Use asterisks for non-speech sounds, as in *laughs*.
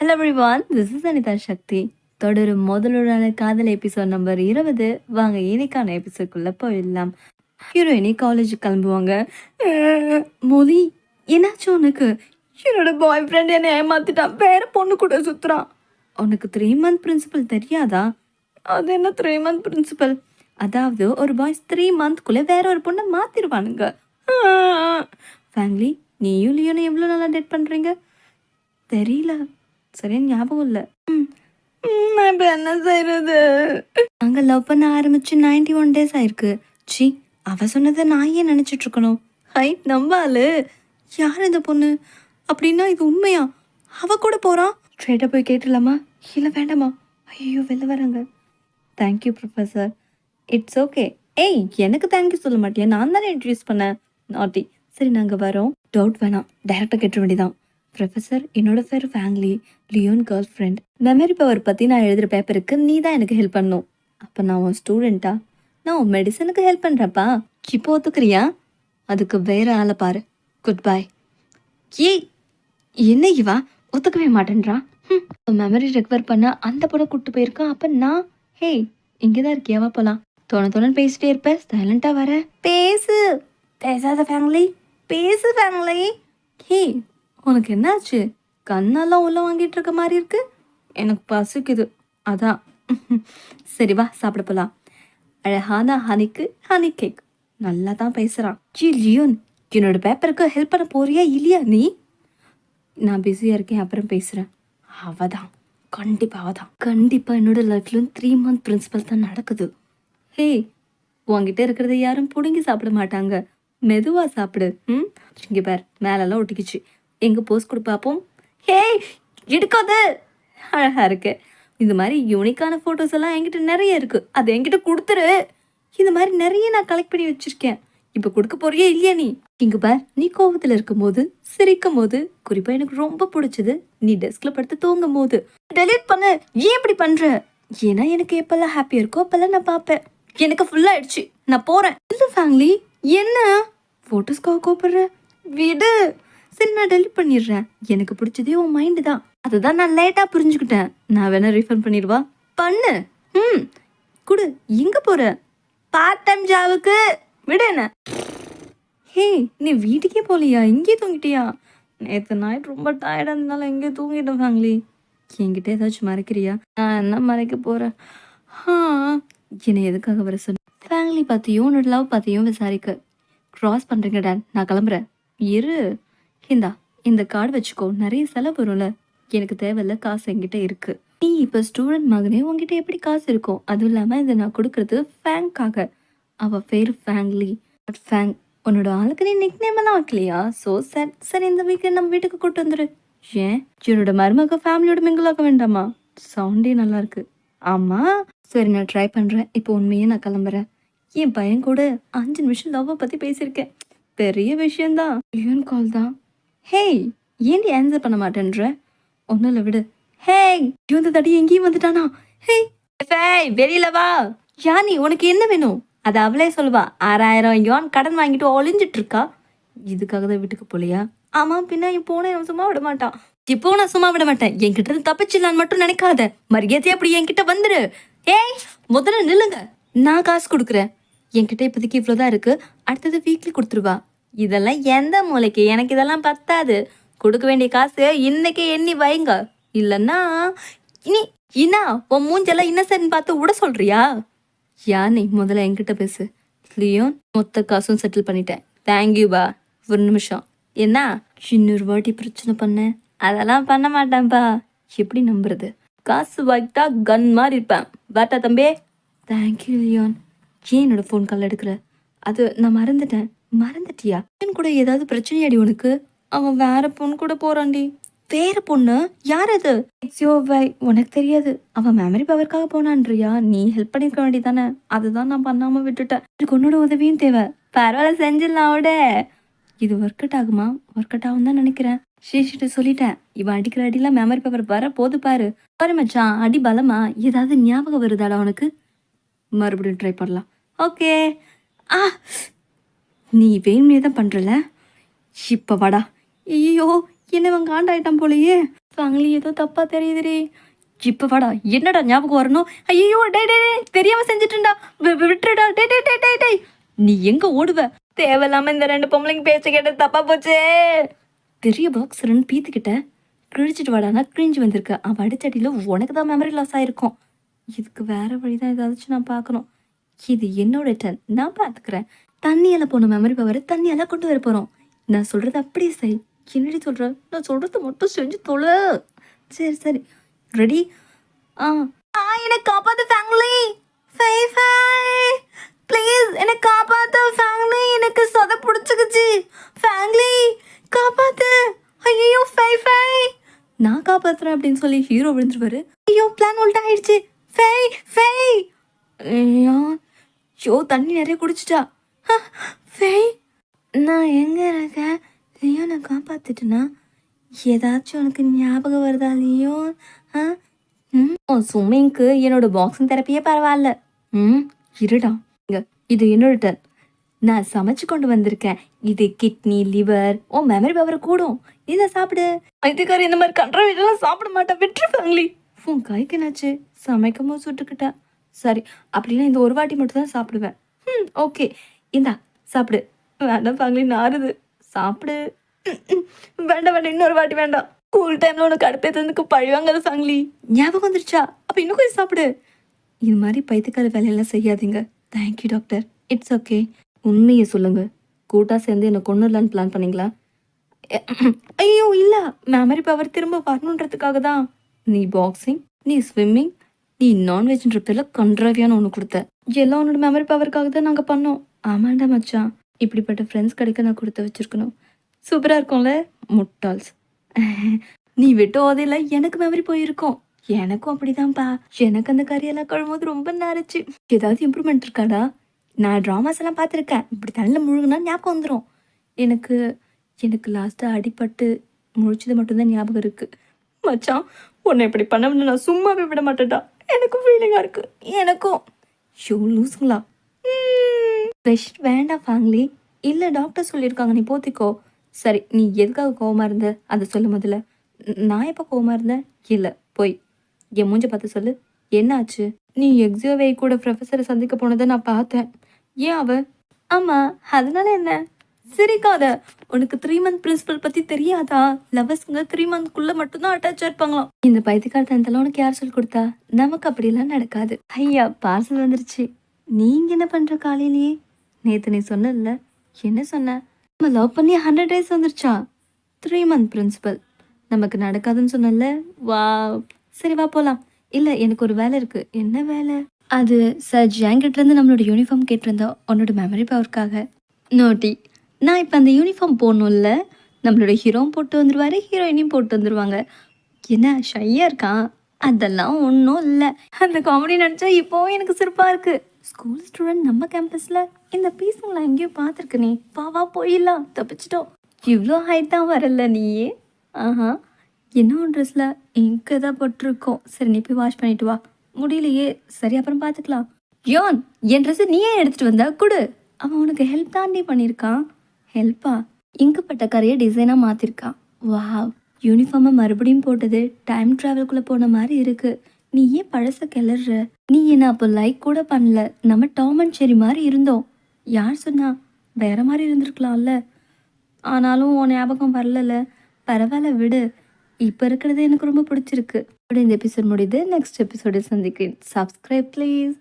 Hello everyone this is Anitha Sakthi தொடரும் முதலுடான காதல் எபிசோட் நம்பர் இருபது. வாங்க இன்னைக்கான எபிசோட்குள்ளே போயிடலாம். ஹீரோயினி காலேஜுக்கு கிளம்புவாங்க. மோதி மொழி என்னாச்சு உனக்கு? என்னோட பாய் ஃப்ரெண்ட் என்னை ஏமாத்திட்டான். வேற பொண்ணு கூட சுற்றுறான் உனக்கு த்ரீ மந்த் பிரின்சிபல் தெரியாதா? அது என்ன த்ரீ மந்த் பிரின்சிபல் அதாவது ஒரு பாய்ஸ் த்ரீ மந்த்குள்ளே வேற ஒரு பொண்ணை மாற்றிடுவானுங்க ஃபேமிலி நீயும் லியோனை எவ்வளோ நல்லா டேட் பண்ணுறீங்க தெரியல. சரியா ஞாபகம் இல்லை. நான் இப்போ என்ன செய்யறது நாங்கள் லவ் பண்ண ஆரம்பிச்சு நைன்டி ஒன் டேஸ் ஆயிருக்கு. சி அவ சொன்னதை நான் ஏன் நினச்சிட்டு இருக்கணும்? ஹை நம்பாலு யார் இந்த பொண்ணு? அப்படின்னா இது உண்மையா? அவ கூட போறான் ஸ்ட்ரெயிட்டாக போய் கேட்டுலாமா இல்லை வேண்டாமா? ஐயோ வெளில வராங்க. தேங்க்யூ ப்ரொஃபஸர் இட்ஸ் ஓகே ஏய் எனக்கு தேங்க்யூ சொல்ல மாட்டியா? நான் தானே இன்ட்ரடியூஸ் பண்ணேன். நாட்டி சரி நாங்கள் வரோம். டவுட் வேணாம். டைரெக்டாக கேட்ட வேண்டியதான் ப்ரொஃபஸர் என்னோட பேர் ஃபேங்லி Leon girlfriend memory power பற்றி நான் எழுதுகிற பேப்பருக்கு நீ தான் எனக்கு ஹெல்ப் பண்ணும். அப்போ நான் உன் ஸ்டூடெண்ட்டா நான் உன் மெடிசனுக்கு ஹெல்ப் பண்ணுறப்பா இப்போ ஒத்துக்கிறியா? அதுக்கு வேற ஆளை பாரு. குட் பை ஏய் என்ன இவா? ஒத்துக்கவே மாட்டேன்றா? மெமரி ரெக்கவர் பண்ண அந்த படம் கூட்டு போயிருக்கான். அப்போ நான் ஹே இங்கே தான் இருக்கியாவா போகலாம் தோண தோணு பேசிட்டே இருப்ப. சைலண்டா வர. பேசு. பேசாத ஃபேமிலி பேசு ஃபேமிலி ஹே உனக்கு என்னாச்சு? கண்ணெல்லாம் உள்ள வாங்கிட்டு இருக்க மாதிரி இருக்கு. எனக்கு பசிக்குது. அதான் *laughs* சரி வா சாப்பிட போலாம். அழகான ஹனிக்கு ஹனி கேக். நல்லா தான் பேசுகிறான் ஜி லியோன் என்னோட பேப்பருக்கு ஹெல்ப் பண்ண போறியா இல்லையா நீ? நான் பிஸியாக இருக்கேன் அப்புறம் பேசுகிறேன் அவ தான் கண்டிப்பாக அவ தான் கண்டிப்பாக என்னோட லைஃப்லையும் த்ரீ மந்த் பிரின்சிபல் தான் நடக்குது. ஹே உங்ககிட்ட இருக்கிறத யாரும் பிடுங்கி சாப்பிட மாட்டாங்க. மெதுவாக சாப்பிடு. ம்? இங்கே பார் மேலெல்லாம் ஒட்டிக்கிச்சு. எங்கே போஸ்ட் கொடு பார்ப்போம் ஹே எடுக்காத. அழகாக இருக்கு. இந்த மாதிரி யூனிக்கான ஃபோட்டோஸ் எல்லாம் என்கிட்ட நிறைய இருக்குது அது என்கிட்ட கொடுத்துரு. இந்த மாதிரி நிறைய நான் கலெக்ட் பண்ணி வச்சிருக்கேன். இப்போ கொடுக்க போறியே இல்லையா நீ? இங்கே பார் நீ கோபத்தில் இருக்கும் போது சிரிக்கும் போது குறிப்பாக எனக்கு ரொம்ப பிடிச்சது நீ டெஸ்கில் படுத்து தூங்கும் போது. டெலீட் பண்ணு. ஏன் இப்படி பண்ணுற ஏன்னா எனக்கு எப்பெல்லாம் ஹாப்பியாக இருக்கோ அப்போல்லாம் நான் பார்ப்பேன். எனக்கு ஃபுல்லாக ஆயிடுச்சு. நான் போகிறேன் இல்லை ஃபேமிலி என்ன? ஃபோட்டோஸ்க்காக கூப்பிடுற விடு. சரி நான் டெலிட் பண்ணிடுறேன். எனக்கு பிடிச்சதே உன் மைண்டு தான். அதுதான் நான் லேட்டாக புரிஞ்சுக்கிட்டேன். நான் வேணா ரீஃபண்ட் பண்ணிடுவா. பண்ணு. ம். குடு. எங்கே போகிற பார்ட் டைம் ஜாவுக்கு விடு என்ன. ஹே நீ வீட்டுக்கே போகலையா இங்கேயே தூங்கிட்டியா? நேற்று நைட் ரொம்ப டயர்டாக இருந்தனால எங்கேயோ தூங்கிட்டேன் ஃபேமிலி என்கிட்ட ஏதாச்சும் மறைக்கிறியா? நான் என்ன மறைக்க போகிறேன் ஹா. என்னை எதுக்காக வர சொன்ன? ஃபேமிலி பற்றியும் உன்னோட லவ் பற்றியும் விசாரிக்க. க்ராஸ் பண்ணுறேங்க டேன் நான் கிளம்புறேன். இரு. இந்தா இந்த கார்டு வச்சுக்கோ. நிறைய செலவு வரும்ல. எனக்கு தேவையில்ல காசு என்கிட்ட இருக்கு. நீ இப்போ ஸ்டூடெண்ட் மகனே உங்ககிட்ட எப்படி காசு இருக்கும் அதுவும் இல்லாமல் இதை நான் கொடுக்கறது ஃபேங்காக அவ பேர் ஃபேங்லி பட் ஃபேங் உன்னோட ஆளுக்கு நீ நிக் நேம் எல்லாம் வைக்கலையா? ஸோ சார் சரி இந்த வீக்கெண்ட் நம்ம வீட்டுக்கு கூட்டு வந்துரு. ஏன்? என்னோட மருமக ஃபேமிலியோட மிங்கிள் ஆக வேண்டாமா? சவுண்டே நல்லா இருக்கு. ஆமா. சரி நான் ட்ரை பண்றேன். இப்போ உண்மையே நான் கிளம்புறேன். என் பையன் கூட அஞ்சு நிமிஷம் லவ்வை பத்தி பேசியிருக்கேன். பெரிய விஷயம்தான். லியோன் கால் தான். ஹேய் ஏன்டி ஆன்சர் பண்ண மாட்டேன்ற? ஒன்றும் இல்லை விடு ஹேய் இந்த தடி எங்கேயும் வந்துட்டானா? ஹேய் ஃபேய் வெளியில வா. யானி உனக்கு என்ன வேணும்? அது அவளே சொல்லுவா. ஆறாயிரம் யோன் கடன் வாங்கிட்டு ஒளிஞ்சிட்டு இருக்கா இதுக்காக தான் வீட்டுக்கு போலியா? ஆமாம் பின்ன இப்போ நான் சும்மா விட மாட்டான் இப்போ நான் சும்மா விட மாட்டேன். என்கிட்ட இருந்து தப்பிச்சிடலான்னு மட்டும் நினைக்காத. மரியாதை அப்படி என்கிட்ட வந்துரு. ஏய் முதல்ல நில்லுங்க. நான் காசு கொடுக்குறேன். என்கிட்ட இப்போதைக்கு இவ்வளோதான் இருக்கு. அடுத்தது வீக்லி கொடுத்துருவா. இதெல்லாம் எந்த மூளைக்கு? எனக்கு இதெல்லாம் பத்தாது. கொடுக்க வேண்டிய காசு இன்னைக்கு எண்ணி வைங்க. இல்லைன்னா இனி இன்னா உன் மூஞ்செல்லாம் இன்னசென்ட் பார்த்து விட சொல்றியா? யானை முதல்ல என்கிட்ட பேசு. லியோன் மொத்த காசும் செட்டில் பண்ணிட்டேன். தேங்க்யூ பா. ஒரு நிமிஷம். என்ன? இன்னொரு வாட்டி பிரச்சனை பண்ண. அதெல்லாம் பண்ண மாட்டேன்ப்பா எப்படி நம்புறது? காசு வாங்கிட்டா கன் மாதிரி இருப்பேன். வேட்டா தம்பி. Thank you Leon. ஏன் என்னோட ஃபோன் கால் எடுக்கிற? அது நான் மறந்துட்டேன். மறந்துட்டியா? என் கூட ஏதாவது பிரச்சனையாடி உனக்கு? அவன் வேற பொண்ணு கூட போறான்டி. வேற பொண்ணு? யார் அது? யோ வை உனக்கு தெரியாது. அவன் மெமரி பவருக்காக போனான்றியா? நீ ஹெல்ப் பண்ணிருக்க வேண்டியதானே? அதுதான் நான் பண்ணாம விட்டுட்டேன். எனக்கு உன்னோட உதவியும் தேவை. பரவாயில்ல செஞ்சிடலாம் விட இது ஒர்க் அவுட் ஆகுமா? ஒர்க் அவுட் ஆகும் தான் நினைக்கிறேன். ஸ்ரீஷிட்டு சொல்லிட்டேன். இவன் அடிக்கிற அடிலாம் மெமரி பவர் வர போது பாரு. பாரு மச்சான் அடி பலமா? ஏதாவது ஞாபகம் வருதாடா உனக்கு? மறுபடியும் ட்ரை பண்ணலாம். ஓகே ஆ நீ வேணுமே தான் பண்றல இப்ப வாடா. ஐயோ என்ன இவன் காண்டாயிட்டான் போலயே. ஃபேமிலி ஏதோ தப்பா தெரியுதுடி. இப்ப வாடா. என்னடா ஞாபகம் வரணும்? ஐயோ டே டே டே, தெரியாம செஞ்சுட்டுண்டா. விட்டுடா டே டே டே டே டே நீ எங்க ஓடுவ? தேவையில்லாம இந்த ரெண்டு பொம்பளைங்க பேச்ச கேட்டது தப்பா போச்சே. பெரிய பாக்ஸ் ரெண்டு பீத்துக்கிட்ட. கிழிச்சிட்டு வாடானா கிழிஞ்சு வந்திருக்கு. அவன் அடிச்சடியில் உனக்கு தான் மெமரி லாஸ் ஆயிருக்கும். இதுக்கு வேற வழி தான் ஏதாச்சும் நான் பார்க்கணும். இது என்னோட டர்ன் நான் பார்த்துக்கிறேன். தண்ணியால் போன மெமரி பவர் தண்ணியால் கொண்டு வர போகிறோம் நான் சொல்கிறது அப்படியே செய் என்னடி சொல்கிற நான் சொல்கிறது மட்டும் செஞ்சு தொழு. சரி சரி. ரெடி ஆ. ஆ என்னை காப்பாத்து ஃபேமிலி ஃபை ஃபை ப்ளீஸ் என்னை காப்பாத்து ஃபேமிலி எனக்கு சொத பிடிச்சிக்குச்சு. ஃபேமிலி காப்பாத்து. ஐயோ ஃபை ஃபை நான் காப்பாத்துறேன் அப்படின்னு சொல்லி ஹீரோ விழுந்துருவாரு. ஐயோ பிளான் உல்ட்டா ஆயிடுச்சு. ஃபை ஃபை ஐயோ தண்ணி நிறைய குடிச்சிட்டா. ஃபை நான் எங்க இருக்கேன்? லியோனை காப்பாத்திட்டேனா? ஏதாச்சும் உனக்கு ஞாபகம் வருதா லியோ? ஆ? ம்? ஸ்விம்மிங்க்கு என்னோட பாக்ஸிங் தெரப்பியே பரவாயில்ல. ம்? இருடா. இங்க இது என்னோட டர்ன் நான் சமைச்சு கொண்டு வந்திருக்கேன். இது கிட்னி லிவர் ஓ மெமரி பவர் கூடும். இதை சாப்பிடு. இதுக்கார இந்த மாதிரி கண்ட்ரோல் இதெல்லாம் சாப்பிட மாட்டேன். விட்டுருப்பாங்களே உன் கைக்கு என்னாச்சு? சமைக்கும் சுட்டுக்கிட்டேன் சரி அப்படின்னா இந்த ஒரு வாட்டி மட்டும் தான் சாப்பிடுவேன். ம் ஓகே இந்தா சாப்பிடு. வேண்டாம் பாங்களி நாறுது. சாப்பிடு. வேண்டாம் வேண்டாம் இன்னொரு வாட்டி வேண்டாம். ஸ்கூல் டைம்ல உனக்கு அடுப்பேத்ததுக்கு பழிவாங்காத ஃபேமிலி ஞாபகம் வந்துருச்சா? அப்ப இன்னும் கொஞ்சம் சாப்பிடு. இது மாதிரி பைத்தியக்கார வேலையெல்லாம் செய்யாதீங்க. தேங்க்யூ டாக்டர் இட்ஸ் ஓகே உண்மையை சொல்லுங்க. கூட்டா சேர்ந்து என்னை கொண்டுடலான்னு பிளான் பண்ணீங்களா? ஐயோ இல்ல. மெமரி பவர் திரும்ப வரணுன்றதுக்காக தான். நீ பாக்ஸிங் நீ ஸ்விம்மிங் நீ நான்வெஜ்ன்ற பேர்ல கன்றாவியான ஒன்று கொடுத்த. எல்லாம் உன்னோட மெமரி பவருக்காக தான் நாங்கள் பண்ணோம். ஆமாண்டா மச்சான். இப்படிப்பட்ட ஃப்ரெண்ட்ஸ் கிடைக்க நான் கொடுத்து வச்சிருக்கணும். சூப்பராக இருக்கும்ல? முட்டாள்ஸ். *laughs* நீ விட்டு ஓதையில எனக்கு மெமரி போயிருக்கும். எனக்கும் அப்படிதான்ப்பா எனக்கு அந்த கறியெல்லாம் கழும்போது ரொம்ப நாரிச்சு ஏதாவது இம்ப்ரூவ்மெண்ட் இருக்காடா? நான் ட்ராமாஸ் எல்லாம் பார்த்துருக்கேன். இப்படி தண்ணியில் முழுகுனா ஞாபகம் வந்துடும் எனக்கு எனக்கு லாஸ்ட்டாக அடிபட்டு முழிச்சது மட்டும்தான் ஞாபகம் இருக்குது மச்சான் உன்னை இப்படி பண்ண நான் சும்மாவே விட மாட்டேன்டா. எனக்கும் ஃபீலிங்காக இருக்குது எனக்கும். ஷோ லூஸுங்களா ஃப்ரெஷ் வேண்டாம் ஃபேமிலி இல்லை டாக்டர் சொல்லியிருக்காங்க நீ போத்திக்கோ. சரி நீ எதுக்காக கோவமாக இருந்த? அதை சொல்லு முதல்ல. நான் எப்போ கோவமாக இருந்தேன்? இல்லை போய். என் மூஞ்ச பார்த்து சொல்லு. என்னாச்சு? நீ எக்ஸியோவை கூட ப்ரொஃபஸரை சந்திக்க போனதை நான் பார்த்தேன். ஏன் அவ? ஆமாம் அதனால என்ன? சிரிக்காத. உனக்கு த்ரீ மந்த் பிரின்சிபல் பற்றி தெரியாதா? லவர்ஸ்ங்க த்ரீ மந்த்க்குள்ளே மட்டும்தான் அட்டாச் இருப்பாங்களாம். இந்த பைத்தியக்காரத்தனத்தெல்லாம் உனக்கு யார் சொல்லி கொடுத்தா? நமக்கு அப்படிலாம் நடக்காது. ஐயா பார்சல் வந்துருச்சு. நீங்க என்ன பண்ற காலையிலேயே? நேத்து நீ சொன்னல என்ன சொன்ன? நம்ம லவ் பண்ணி ஹண்ட்ரட் டேஸ் வந்துருச்சா? த்ரீ மந்த் பிரின்சிபல் நமக்கு நடக்காதுன்னு சொன்னல வா சரி வா போலாம். இல்ல எனக்கு ஒரு வேலை இருக்கு. என்ன வேலை? அது சார் ஜாங்கிட்ட இருந்து நம்மளோட யூனிஃபார்ம் கேட்டிருந்தோம் உன்னோட மெமரி பவருக்காக நோட்டி நான் இப்போ அந்த யூனிஃபார்ம் போடணும்ல? நம்மளோட ஹீரோவும் போட்டு வந்துருவாரு ஹீரோயினையும் போட்டு வந்துருவாங்க. என்ன ஷையாக இருக்கான்? அதெல்லாம் ஒன்றும் இல்லை. அந்த காமெடி நடிச்சா இப்போவும் எனக்கு சிறப்பாக இருக்கு. ஸ்கூல் ஸ்டூடெண்ட் நம்ம கேம்பஸில் இந்த பீஸுங்களை எங்கேயோ பார்த்துருக்கனே. பாவா போயிடலாம். தப்பிச்சிட்டோம். இவ்வளோ ஹைட் தான் வரல நீயே. ஆஹா. என்ன ட்ரெஸ்ஸில் இங்கே தான் போட்டிருக்கோம். சரி நீ போய் வாஷ் பண்ணிட்டு வா. முடியலையே. சரி அப்புறம் பார்த்துக்கலாம். யோன் என் ட்ரெஸ்ஸை நீயே எடுத்துகிட்டு வந்தா கொடு. அவன் உனக்கு ஹெல்ப் தாண்டி பண்ணியிருக்கான் ஹெல்ப்பா இங்கப்பட்ட கரையை டிசைனாக மாற்றிருக்கான் வாவ் யூனிஃபார்மை மறுபடியும் போட்டது டைம் ட்ராவல்குள்ளே போன மாதிரி இருக்குது நீ ஏன் பழச கிளற நீ என்ன அப்போ லைக் கூட பண்ணல? நம்ம டாம் அண்ட் செரி மாதிரி இருந்தோம். யார் சொன்னா? வேற மாதிரி இருந்திருக்கலாம்ல. ஆனாலும் உன் ஞாபகம் வரலல. பரவாயில்ல விடு. இப்போ இருக்கிறது எனக்கு ரொம்ப பிடிச்சிருக்கு. அப்படி இந்த எபிசோட் முடியுது நெக்ஸ்ட் எபிசோடை சந்திக்கிறேன். Subscribe please